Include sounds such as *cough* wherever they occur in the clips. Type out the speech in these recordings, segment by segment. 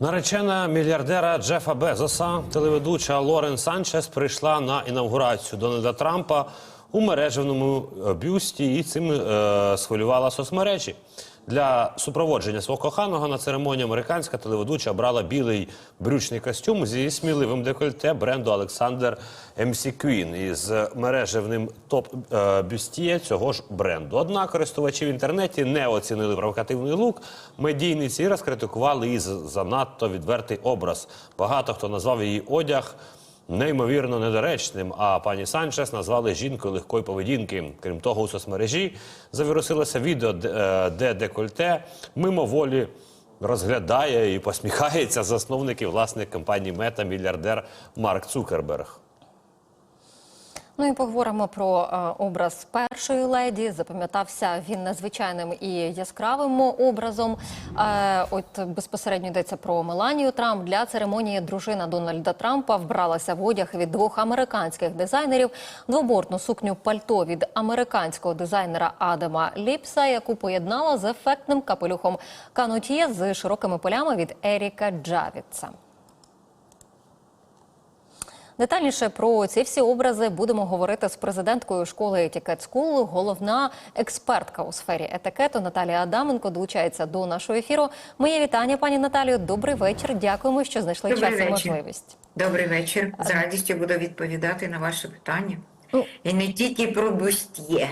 Наречена мільярдера Джефа Безоса, телеведуча Лорен Санчес, прийшла на інаугурацію Дональда Трампа у мережевному бюсті і цим е, схвилювала соцмережі. Для супроводження свого коханого на церемонії американська телеведуча брала білий брючний костюм зі сміливим декольте бренду Олександр Queen із мережевним топ-бюстіє цього ж бренду. Однак користувачі в інтернеті не оцінили провокативний лук медійниці розкритикували її за занадто відвертий образ. Багато хто назвав її одяг неймовірно недоречним. А пані Санчес назвали жінкою легкої поведінки. Крім того, у соцмережі завірусилося відео, де, е, декольте мимоволі розглядає і посміхається *laughs* засновник і власник компанії Мета мільярдер Марк Цукерберг. Ну і поговоримо про е, образ першої леді. Запам'ятався він надзвичайним і яскравим образом. Е, от безпосередньо йдеться про Меланію Трамп. Для церемонії дружина Дональда Трампа вбралася в одяг від двох американських дизайнерів. Двобортну сукню пальто від американського дизайнера Адама Ліпса, яку поєднала з ефектним капелюхом канотє з широкими полями від Еріка Джавіца. Детальніше про ці всі образи будемо говорити з президенткою школи Етикет Скул. Головна експертка у сфері етикету Наталія Адаменко долучається до нашого ефіру. Моє вітання, пані Наталію. Добрий вечір. Дякуємо, що знайшли Добрий час і можливість. Добрий вечір. З радістю буду відповідати на ваші питання. Ну. І не тільки про бюст'є.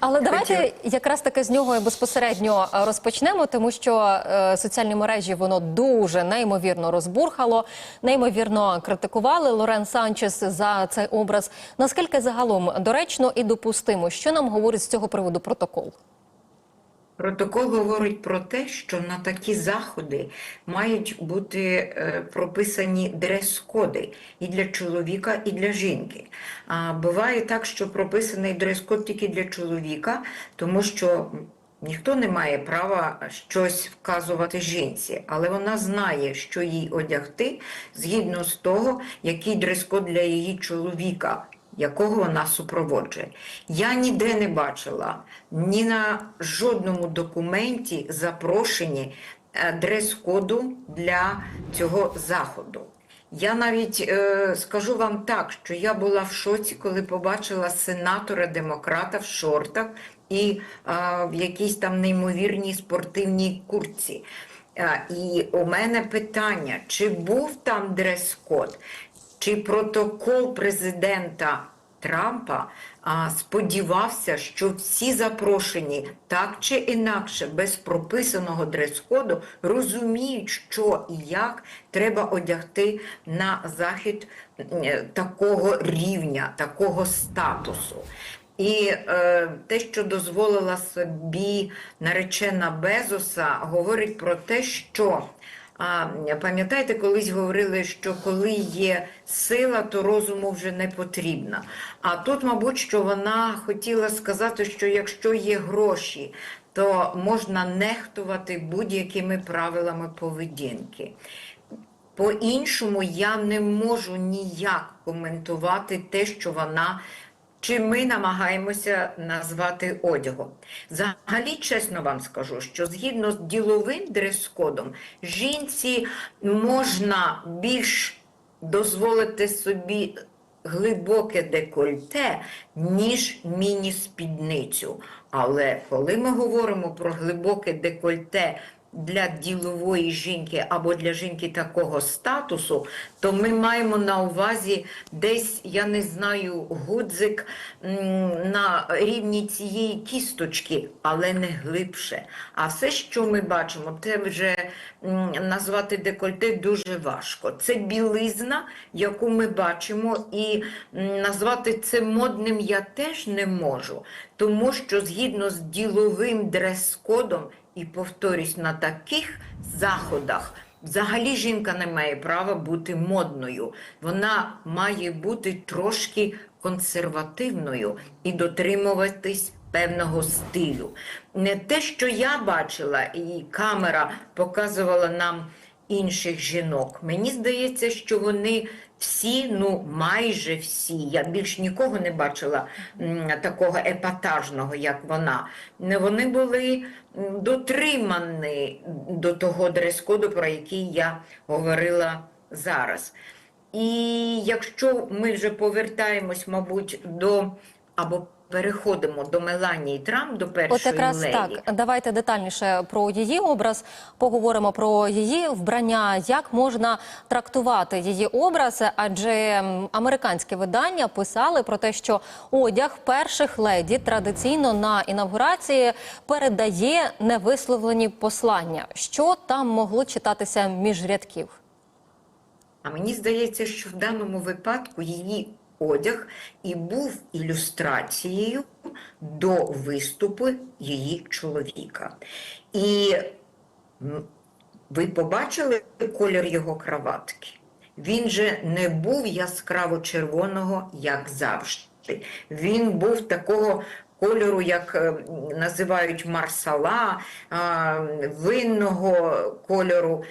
Але давайте якраз таки з нього і безпосередньо е, розпочнемо, тому що е, соціальні мережі воно дуже неймовірно розбурхало, неймовірно критикували Лорен Санчес за цей образ. Наскільки загалом доречно і допустимо, що нам говорить з цього приводу протокол? Протокол говорить про те, що на такі заходи мають бути е, прописані дрес-коди і для чоловіка, і для жінки. А буває так, що прописаний дрес-код тільки для чоловіка, тому що ніхто не має права щось вказувати жінці, але вона знає, що їй одягти згідно з того, який дрес-код для її чоловіка якого вона супроводжує. Я ніде не бачила ні на жодному документі запрошені дрес-коду для цього заходу. Я навіть е, скажу вам так, що я була в шоці, коли побачила сенатора демократа в шортах і е, в якійсь там неймовірній спортивній куртці. Е, і у мене питання: чи був там дрес-код? Чи протокол президента Трампа а, сподівався, що всі запрошені так чи інакше, без прописаного дрес-коду, розуміють, що і як треба одягти на захід е, такого рівня, такого статусу. І е, те, що дозволила собі наречена Безоса, говорить про те, що а пам'ятаєте, колись говорили, що коли є сила, то розуму вже не потрібна. А тут, мабуть, що вона хотіла сказати, що якщо є гроші, то можна нехтувати будь-якими правилами поведінки. По-іншому я не можу ніяк коментувати те, що вона. Чи ми намагаємося назвати одягом? Взагалі, чесно вам скажу, що згідно з діловим дрес-кодом, жінці можна більш дозволити собі глибоке декольте, ніж міні-спідницю. Але коли ми говоримо про глибоке декольте для ділової жінки або для жінки такого статусу, то ми маємо на увазі десь, я не знаю, гудзик на рівні цієї кісточки, але не глибше. А все, що ми бачимо, це вже назвати декольте дуже важко. Це білизна, яку ми бачимо, і назвати це модним я теж не можу, тому що згідно з діловим дрес-кодом, і повторюсь, на таких заходах взагалі жінка не має права бути модною. Вона має бути трошки консервативною і дотримуватись певного стилю. Не те, що я бачила, і камера показувала нам інших жінок. Мені здається, що вони всі, ну майже всі, я більш нікого не бачила такого епатажного, як вона. Вони були дотримані до того дрес-коду, про який я говорила зараз. І якщо ми вже повертаємось, мабуть, до або переходимо до Меланії Трамп, до першої От якраз леді. так. Давайте детальніше про її образ поговоримо про її вбрання. Як можна трактувати її образ? Адже американські видання писали про те, що одяг перших леді традиційно на інавгурації передає невисловлені послання. Що там могло читатися між рядків? А мені здається, що в даному випадку її одяг і був ілюстрацією до виступу її чоловіка. І ви побачили колір його краватки? Він же не був яскраво червоного, як завжди. Він був такого кольору, як е, називають марсала, винного кольору.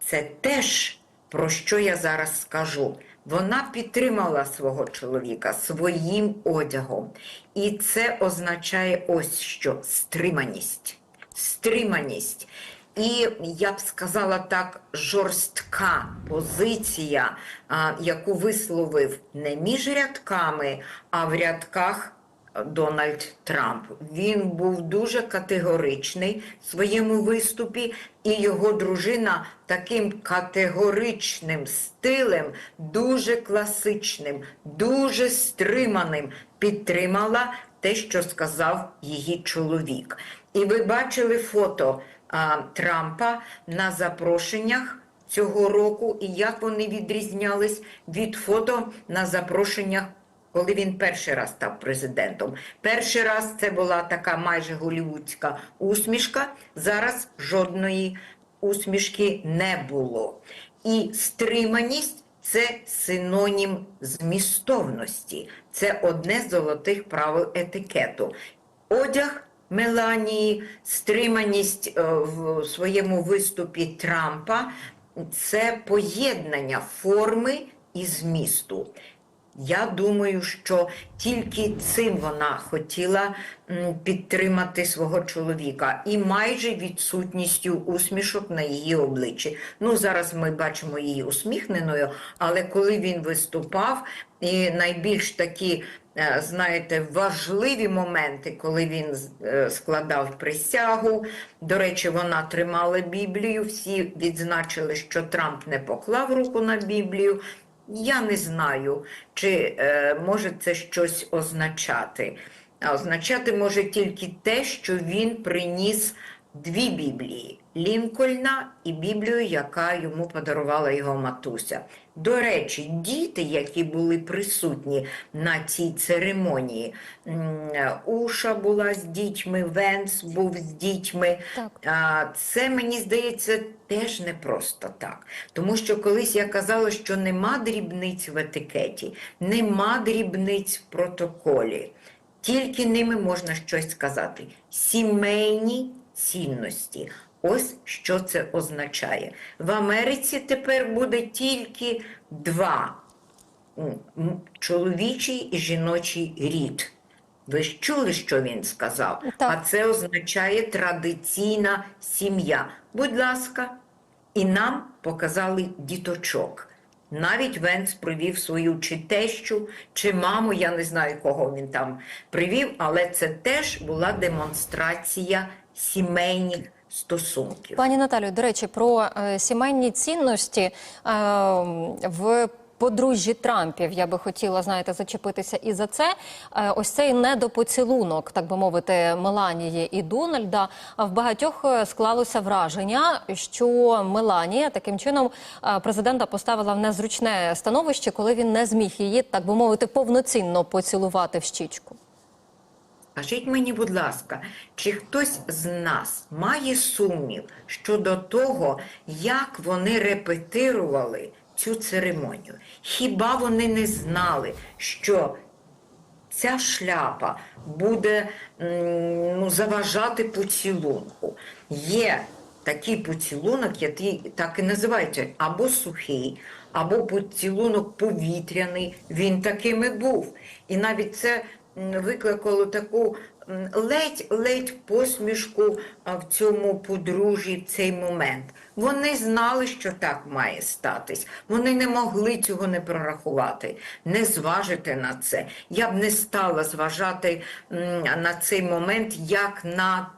Це теж про що я зараз скажу. Вона підтримала свого чоловіка своїм одягом. І це означає ось що стриманість. Стриманість. І я б сказала так, жорстка позиція, яку висловив не між рядками, а в рядках Дональд Трамп. Він був дуже категоричний в своєму виступі, і його дружина таким категоричним стилем, дуже класичним, дуже стриманим підтримала те, що сказав її чоловік. І ви бачили фото а, Трампа на запрошеннях цього року, і як вони відрізнялись від фото на запрошеннях коли він перший раз став президентом. Перший раз це була така майже голівудська усмішка, зараз жодної усмішки не було. І стриманість це синонім змістовності, це одне з золотих правил етикету. Одяг Меланії, стриманість е, в своєму виступі Трампа це поєднання форми і змісту. Я думаю, що тільки цим вона хотіла підтримати свого чоловіка і майже відсутністю усмішок на її обличчі. Ну, зараз ми бачимо її усміхненою, але коли він виступав, і найбільш такі, е, знаєте, важливі моменти, коли він е, складав присягу. До речі, вона тримала Біблію. Всі відзначили, що Трамп не поклав руку на Біблію. Я не знаю, чи е, може це щось означати. А означати може тільки те, що він приніс дві Біблії: Лінкольна і Біблію, яка йому подарувала його матуся. До речі, діти, які були присутні на цій церемонії, Уша була з дітьми, Венс був з дітьми. Так. Це, мені здається, теж не просто так. Тому що колись я казала, що нема дрібниць в етикеті, нема дрібниць в протоколі. Тільки ними можна щось сказати. Сімейні цінності. Ось що це означає. В Америці тепер буде тільки два чоловічий і жіночий рід. Ви ж чули, що він сказав? Так. А це означає традиційна сім'я. Будь ласка, і нам показали діточок. Навіть Венс привів свою чи тещу, чи маму, я не знаю, кого він там привів, але це теж була демонстрація сімейних стосунків. Пані Наталію, до речі, про е, сімейні цінності е, в подружжі Трампів я би хотіла, знаєте, зачепитися і за це. Е, ось цей недопоцілунок, так би мовити, Меланії і Дональда. А в багатьох е, склалося враження, що Меланія таким чином е, президента поставила в незручне становище, коли він не зміг її, так би мовити, повноцінно поцілувати в щічку. Скажіть мені, будь ласка, чи хтось з нас має сумнів щодо того, як вони репетирували цю церемонію? Хіба вони не знали, що ця шляпа буде ну, заважати поцілунку? Є такий поцілунок, який так і називається або сухий, або поцілунок повітряний. Він таким і був. І навіть це викликало таку ледь-ледь посмішку в цьому подружжі в цей момент. Вони знали, що так має статись. Вони не могли цього не прорахувати, не зважити на це. Я б не стала зважати на цей момент як на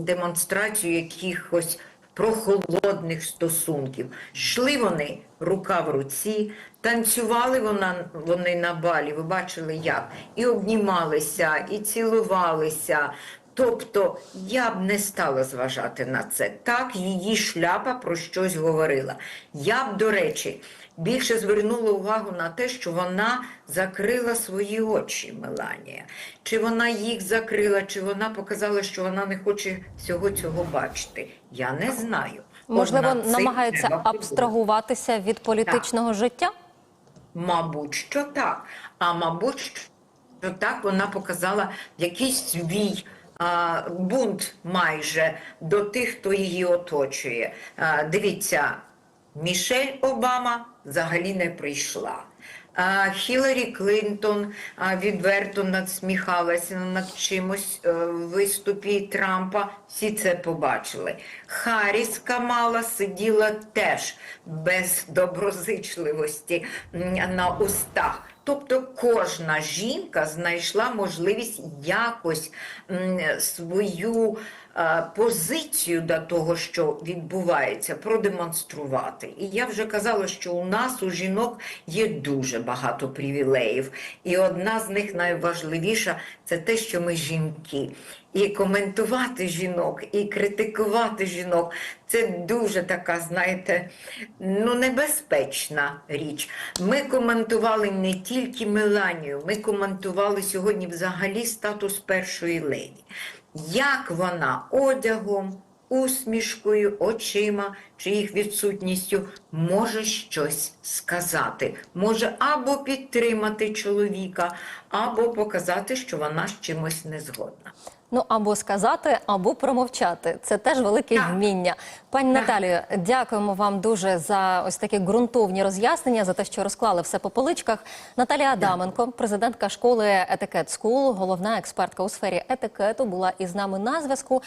демонстрацію якихось прохолодних стосунків. Йшли вони рука в руці, танцювали вона, вони на балі, ви бачили як, і обнімалися, і цілувалися. Тобто я б не стала зважати на це. Так, її шляпа про щось говорила. Я б, до речі, більше звернула увагу на те, що вона закрила свої очі, Меланія. Чи вона їх закрила, чи вона показала, що вона не хоче всього цього бачити. Я не знаю. Можливо, намагається абстрагуватися від політичного життя? Мабуть, що так. А мабуть, що так вона показала якийсь свій бунт майже до тих, хто її оточує. Дивіться, Мішель Обама взагалі не прийшла. Хіларі Клінтон а, відверто надсміхалася над чимось е, в виступі Трампа. Всі це побачили. Харріс Камала сиділа теж без доброзичливості на устах. Тобто кожна жінка знайшла можливість якось свою позицію до того, що відбувається, продемонструвати. І я вже казала, що у нас у жінок є дуже багато привілеїв. І одна з них найважливіша це те, що ми жінки. І коментувати жінок, і критикувати жінок це дуже така, знаєте, ну небезпечна річ. Ми коментували не тільки Меланію, ми коментували сьогодні взагалі статус першої леді. Як вона одягом, усмішкою, очима чи їх відсутністю може щось сказати, може або підтримати чоловіка, або показати, що вона з чимось не згодна. Ну або сказати, або промовчати. Це теж велике Так. вміння. Пані Так. Наталію, дякуємо вам дуже за ось такі ґрунтовні роз'яснення, за те, що розклали все по поличках. Наталія Адаменко, президентка школи Етикет Скул, головна експертка у сфері етикету, була із нами на зв'язку.